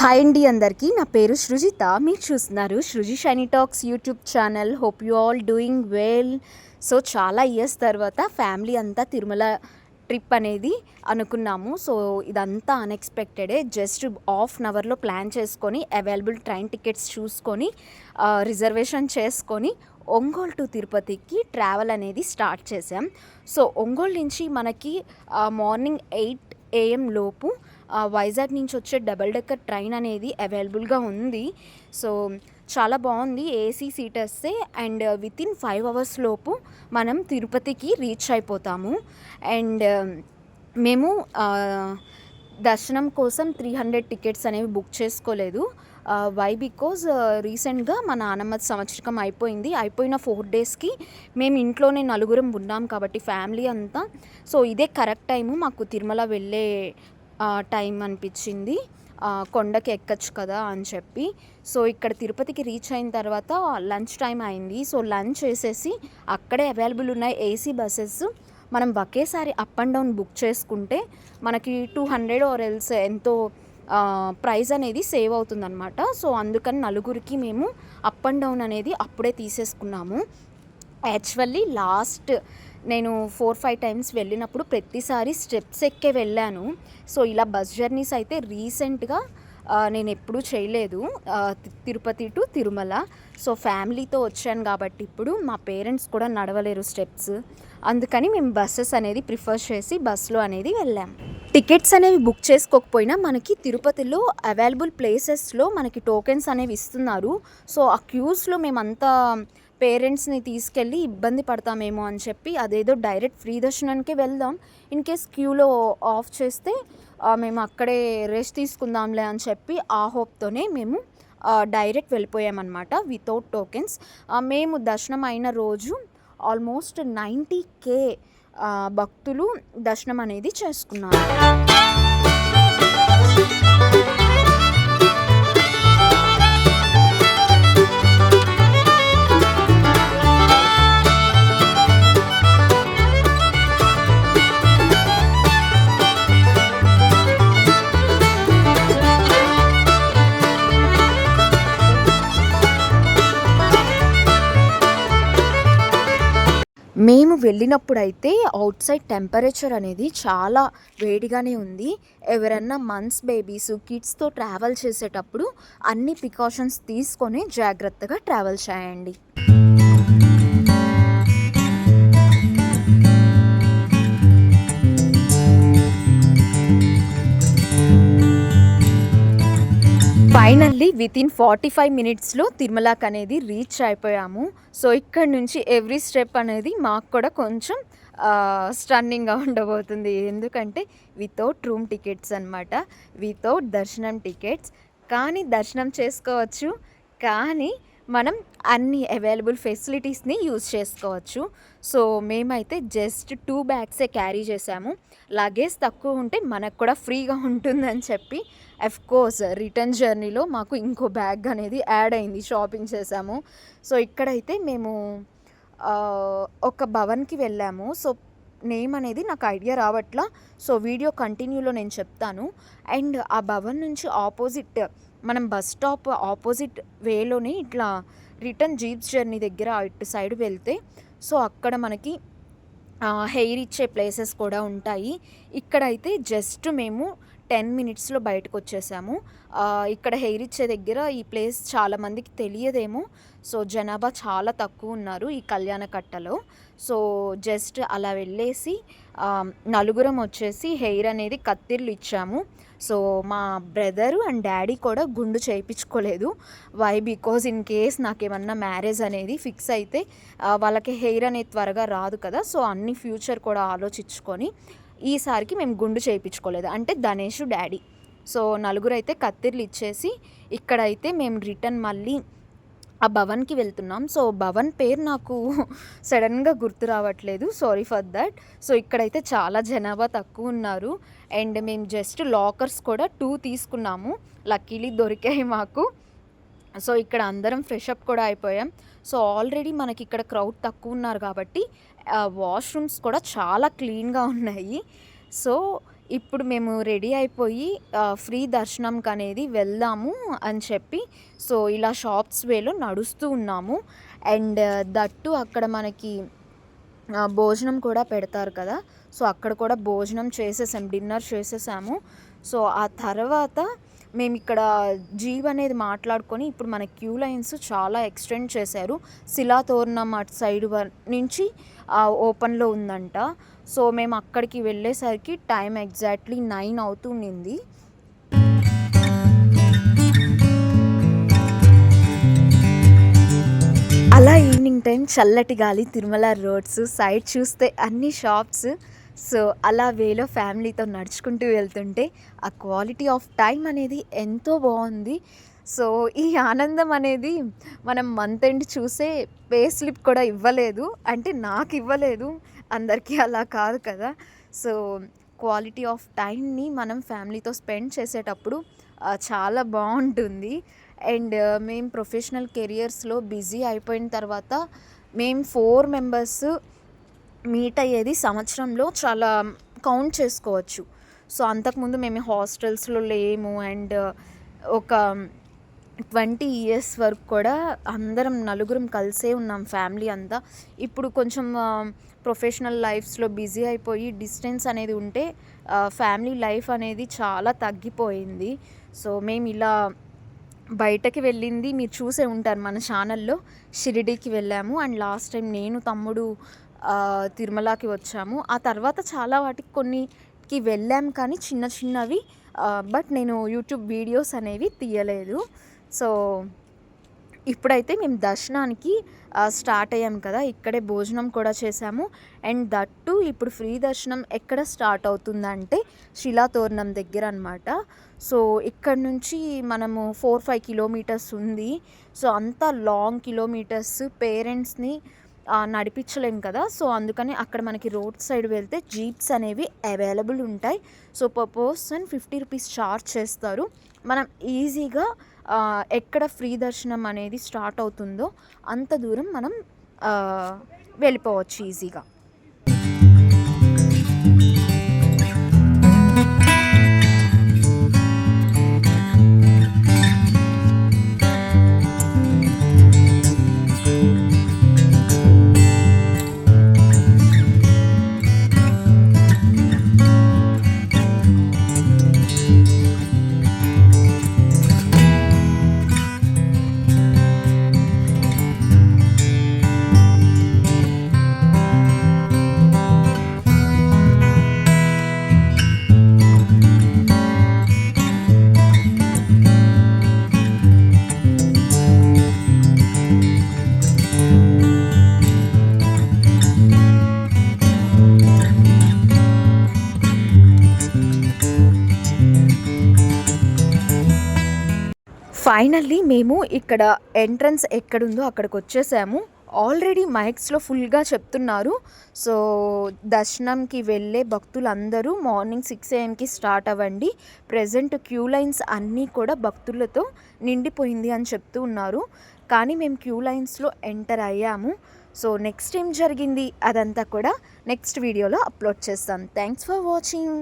Hi అండి అందరికీ. నా పేరు సృజిత. మీరు చూస్తున్నారు Sruji Shiny talks YouTube channel. Hope you all doing well. So చాలా ఇయర్స్ తర్వాత ఫ్యామిలీ అంతా తిరుమల ట్రిప్ అనేది అనుకున్నాము. సో ఇదంతా అన్ఎక్స్పెక్టెడే జస్ట్ హాఫ్ అన్ అవర్లో ప్లాన్ చేసుకొని అవైలబుల్ ట్రైన్ టికెట్స్ చూసుకొని రిజర్వేషన్ చేసుకొని ఒంగోల్ టు తిరుపతికి ట్రావెల్ అనేది స్టార్ట్ చేసాం సో ఒంగోల్ నుంచి మనకి మార్నింగ్ ఎయిట్ ఏఎం లోపు వైజాగ్ నుంచి వచ్చే డబల్ డెక్కర్ ట్రైన్ అనేది అవైలబుల్గా ఉంది. సో చాలా బాగుంది ఏసీ సీట్ వస్తే and with in five hours లోపు మనం తిరుపతికి రీచ్ అయిపోతాము. అండ్ మేము దర్శనం కోసం త్రీ హండ్రెడ్ టికెట్స్ అనేవి బుక్ చేసుకోలేదు. వై? బికాజ్ రీసెంట్గా మా నానమ్మ సంవత్సరకం అయిపోయింది. అయిపోయిన ఫోర్ డేస్కి మేము ఇంట్లోనే నలుగురం ఉన్నాం కాబట్టి ఫ్యామిలీ అంతా. సో ఇదే కరెక్ట్ టైము మాకు తిరుమల వెళ్ళే టైం అనిపించింది. కొండకి ఎక్కచ్చు కదా అని చెప్పి. సో ఇక్కడ తిరుపతికి రీచ్ అయిన తర్వాత లంచ్ టైం అయింది. సో లంచ్ చేసేసి అక్కడే అవైలబుల్ ఉన్నాయి ఏసీ బస్సెస్ మనం ఒకేసారి అప్ అండ్ డౌన్ బుక్ చేసుకుంటే మనకి టూ హండ్రెడ్ ఆర్ ఎల్స్ ఎంతో ప్రైస్ అనేది సేవ్ అవుతుందన్నమాట. సో అందుకని నలుగురికి మేము అప్ అండ్ డౌన్ అనేది అప్పుడే తీసేసుకున్నాము. యాక్చువల్లీ లాస్ట్ నేను ఫోర్ ఫైవ్ టైమ్స్ వెళ్ళినప్పుడు ప్రతిసారి స్టెప్స్ ఎక్కే వెళ్ళాను. సో ఇలా బస్ జర్నీస్ అయితే రీసెంట్గా నేను ఎప్పుడూ చేయలేదు. తిరుపతి టు తిరుమల. సో ఫ్యామిలీతో వచ్చాను కాబట్టి ఇప్పుడు మా పేరెంట్స్ కూడా నడవలేరు స్టెప్స్. అందుకని మేము బస్సెస్ అనేది ప్రిఫర్ చేసి బస్సులో అనేది వెళ్ళాం. టికెట్స్ అనేవి బుక్ చేసుకోకపోయినా మనకి తిరుపతిలో అవైలబుల్ ప్లేసెస్లో మనకి టోకెన్స్ అనేవి ఇస్తున్నారు. సో ఆ క్యూస్లో మేమంతా పేరెంట్స్ని తీసుకెళ్ళి ఇబ్బంది పడతామేమో అని చెప్పి అదేదో డైరెక్ట్ ఫ్రీ దర్శనానికి వెళ్దాం. ఇన్ కేస్ క్యూలో ఆఫ్ చేస్తే మేము అక్కడే రెస్ట్ తీసుకుందాంలే అని చెప్పి ఆ హోప్తోనే మేము డైరెక్ట్ వెళ్ళిపోయామన్నమాట వితౌట్ టోకెన్స్. మేము దర్శనం అయిన రోజు ఆల్మోస్ట్ నైంటీ కే భక్తులు దర్శనం అనేది చేసుకున్నారు. వెళ్ళినప్పుడైతే అవుట్ సైడ్ టెంపరేచర్ అనేది చాలా వేడిగానే ఉంది. ఎవరన్నా మంత్స్ బేబీస్ కిడ్స్తో ట్రావెల్ చేసేటప్పుడు అన్ని ప్రికాషన్స్ తీసుకొని జాగ్రత్తగా ట్రావెల్ చేయండి. Finally within forty five మినిట్స్లో తిరుమలకి అనేది రీచ్ అయిపోయాము. సో ఇక్కడ నుంచి ఎవ్రీ స్టెప్ అనేది మాకు కూడా కొంచెం స్టన్నింగ్గా ఉండబోతుంది. ఎందుకంటే వితౌట్ రూమ్ టికెట్స్ అనమాట వితౌట్ దర్శనం టికెట్స్ కానీ దర్శనం చేసుకోవచ్చు. కానీ మనం అన్ని అవైలబుల్ ఫెసిలిటీస్ని యూజ్ చేసుకోవచ్చు. సో మేమైతే జస్ట్ టూ బ్యాగ్సే క్యారీ చేసాము. లగేజ్ తక్కువ ఉంటే మనకు కూడా ఫ్రీగా ఉంటుందని చెప్పి అఫ్ కోర్స్ రిటర్న్ జర్నీలో మాకు ఇంకో బ్యాగ్ అనేది యాడ్ అయింది షాపింగ్ చేసాము. సో ఇక్కడైతే మేము ఒక భవన్కి వెళ్ళాము. సో నేమ్ అనేది నాకు ఐడియా రావట్లా. సో వీడియో కంటిన్యూలో నేను చెప్తాను. అండ్ ఆ భవన్ నుంచి ఆపోజిట్ మనం బస్ స్టాప్ ఆపోజిట్ వేలోనే ఇట్లా రిటర్న్ జీప్స్ జర్నీ దగ్గర ఇటు సైడ్ వెళ్తే సో అక్కడ మనకి హెయిర్ ఇచ్చే ప్లేసెస్ కూడా ఉంటాయి. ఇక్కడైతే జస్ట్ మేము టెన్ మినిట్స్లో బయటకు వచ్చేసాము ఇక్కడ హెయిర్ ఇచ్చే దగ్గర ఈ ప్లేస్ చాలామందికి తెలియదేమో. సో జనాభా చాలా తక్కువ ఉన్నారు ఈ కళ్యాణ కట్టలో. సో జస్ట్ అలా వెళ్ళేసి నలుగురం వచ్చేసి హెయిర్ అనేది కత్తిర్లు ఇచ్చాము. సో మా బ్రదరు అండ్ డాడీ కూడా గుండు చేయించుకోలేదు వై? బికాజ్ ఇన్ కేస్ నాకేమన్నా మ్యారేజ్ అనేది ఫిక్స్ అయితే వాళ్ళకి హెయిర్ అనేది త్వరగా రాదు కదా. సో అన్ని ఫ్యూచర్ కూడా ఆలోచించుకొని ఈసారికి మేము గుండు చేయించుకోలేదు. అంటే ధనేష్ డాడీ. సో నలుగురు అయితే కత్తిర్లు ఇచ్చేసి ఇక్కడైతే మేము రిటర్న్ మళ్ళీ ఆ భవన్కి వెళ్తున్నాం. సో భవన్ పేరు నాకు సడన్గా గుర్తు రావట్లేదు. Sorry for that. సో ఇక్కడైతే చాలా జనాభా తక్కువ ఉన్నారు. అండ్ మేము జస్ట్ లాకర్స్ కూడా టూ తీసుకున్నాము. లక్కీలీ దొరికాయి మాకు. సో ఇక్కడ అందరం ఫ్రెష్ అప్ కూడా అయిపోయాం. సో ఆల్రెడీ మనకి ఇక్కడ క్రౌడ్ తక్కువ ఉన్నారు కాబట్టి వాష్రూమ్స్ కూడా చాలా క్లీన్గా ఉన్నాయి. సో ఇప్పుడు మేము రెడీ అయిపోయి ఫ్రీ దర్శనంకి అనేది వెళ్దాము అని చెప్పి సో ఇలా షాప్స్ వేలో నడుస్తూ ఉన్నాము. అండ్ దట్టు అక్కడ మనకి భోజనం కూడా పెడతారు కదా. సో అక్కడ కూడా భోజనం చేసేసాం డిన్నర్ చేసేసాము. సో ఆ తర్వాత మేము ఇక్కడ జీవ్ అనేది మాట్లాడుకొని ఇప్పుడు మన క్యూ లైన్స్ చాలా ఎక్స్టెండ్ చేశారు. శిలాతోరణం అటు సైడ్ వ- నుంచి ఓపెన్లో ఉందంట. సో మేము అక్కడికి వెళ్ళేసరికి టైం ఎగ్జాక్ట్లీ నైన్ అవుతుండింది. అలా ఈవినింగ్ టైం చల్లటి గాలి తిరుమల రోడ్స్ సైడ్ చూస్తే అన్ని షాప్స్ సో అలా వేలో ఫ్యామిలీతో నడుచుకుంటూ వెళ్తుంటే ఆ క్వాలిటీ ఆఫ్ టైం అనేది ఎంతో బాగుంది. సో ఈ ఆనందం అనేది మనం మంత్ ఎండ్ చూసే పే స్లిప్ కూడా ఇవ్వలేదు. అంటే నాకు ఇవ్వలేదు. అందరికీ అలా కాదు కదా. సో క్వాలిటీ ఆఫ్ టైంని మనం ఫ్యామిలీతో స్పెండ్ చేసేటప్పుడు చాలా బాగుంటుంది. అండ్ మేము ప్రొఫెషనల్ కెరియర్స్లో బిజీ అయిపోయిన తర్వాత మేము ఫోర్ మెంబర్స్ మీట్ అయ్యేది సంవత్సరంలో చాలా కౌంట్ చేసుకోవచ్చు. సో అంతకుముందు మేము హాస్టల్స్లో లేము అండ్ ఒక ట్వంటీ ఇయర్స్ వరకు కూడా అందరం నలుగురం కలిసే ఉన్నాం ఫ్యామిలీ అంతా. ఇప్పుడు కొంచెం ప్రొఫెషనల్ లైఫ్స్లో బిజీ అయిపోయి డిస్టెన్స్ అనేది ఉంటే ఫ్యామిలీ లైఫ్ అనేది చాలా తగ్గిపోయింది. సో మేము ఇలా బయటకి వెళ్ళింది మీరు చూసే ఉంటారు మన ఛానల్లో షిరిడీకి వెళ్ళాము. అండ్ లాస్ట్ టైం నేను తమ్ముడు తిరుమలకి వచ్చాము. ఆ తర్వాత చాలా వాటికి కొన్నికి వెళ్ళాం కానీ చిన్న చిన్నవి బట్ నేను యూట్యూబ్ వీడియోస్ అనేవి తీయలేదు. సో ఇప్పుడైతే మేము దర్శనానికి స్టార్ట్ అయ్యాం కదా. ఇక్కడే భోజనం కూడా చేసాము అండ్ దట్టు ఇప్పుడు ఫ్రీ దర్శనం ఎక్కడ స్టార్ట్ అవుతుందంటే శిలాతోరణం దగ్గర అనమాట సో ఇక్కడ నుంచి మనము ఫోర్ ఫైవ్ కిలోమీటర్స్ ఉంది. సో అంత లాంగ్ కిలోమీటర్స్ పేరెంట్స్ని నడిపించలేం కదా. సో అందుకని అక్కడ మనకి రోడ్ సైడ్ వెళ్తే జీప్స్ అనేవి అవైలబుల్ ఉంటాయి. So per person fifty rupees charge చేస్తారు. మనం ఈజీగా ఎక్కడ ఫ్రీ దర్శనం అనేది స్టార్ట్ అవుతుందో అంత దూరం మనం వెళ్ళిపోవచ్చు ఈజీగా. ఫైనల్లీ మేము ఇక్కడ ఎంట్రన్స్ ఎక్కడుందో అక్కడికి వచ్చేసాము ఆల్రెడీ మైక్స్లో ఫుల్గా చెప్తున్నారు. సో దర్శనంకి వెళ్ళే భక్తులందరూ మార్నింగ్ సిక్స్ ఏఎంకి స్టార్ట్ అవ్వండి. ప్రజెంట్ క్యూ లైన్స్ అన్నీ కూడా భక్తులతో నిండిపోయింది అని చెప్తూ ఉన్నారు. కానీ మేము క్యూ లైన్స్లో ఎంటర్ అయ్యాము. సో నెక్స్ట్ ఏం జరిగింది అదంతా కూడా నెక్స్ట్ వీడియోలో అప్లోడ్ చేస్తాం. Thanks for watching